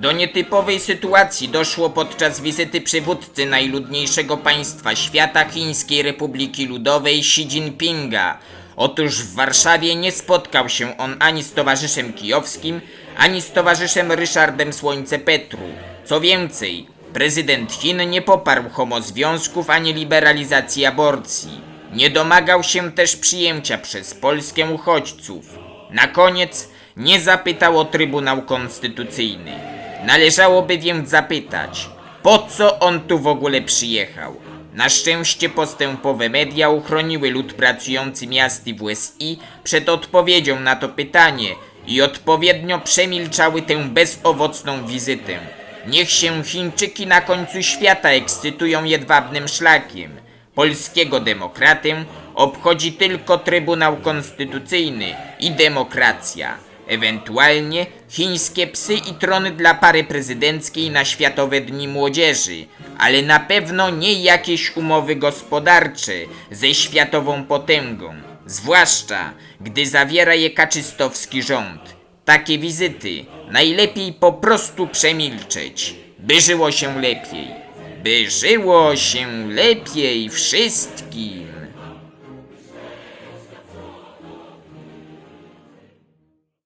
Do nietypowej sytuacji doszło podczas wizyty przywódcy najludniejszego państwa świata Chińskiej Republiki Ludowej Xi Jinpinga. Otóż w Warszawie nie spotkał się on ani z towarzyszem kijowskim, ani z towarzyszem Ryszardem Słońce Petru. Co więcej, prezydent Chin nie poparł homozwiązków ani liberalizacji aborcji. Nie domagał się też przyjęcia przez Polskę uchodźców. Na koniec nie zapytał o Trybunał Konstytucyjny. Należałoby więc zapytać, po co on tu w ogóle przyjechał? Na szczęście postępowe media uchroniły lud pracujący miasty w USI przed odpowiedzią na to pytanie i odpowiednio przemilczały tę bezowocną wizytę. Niech się Chińczyki na końcu świata ekscytują jedwabnym szlakiem. Polskiego demokratę obchodzi tylko Trybunał Konstytucyjny i demokracja. Ewentualnie chińskie psy i trony dla pary prezydenckiej na Światowe Dni Młodzieży, ale na pewno nie jakieś umowy gospodarcze ze światową potęgą, zwłaszcza gdy zawiera je kaczystowski rząd. Takie wizyty najlepiej po prostu przemilczeć, by żyło się lepiej. By żyło się lepiej wszystkim.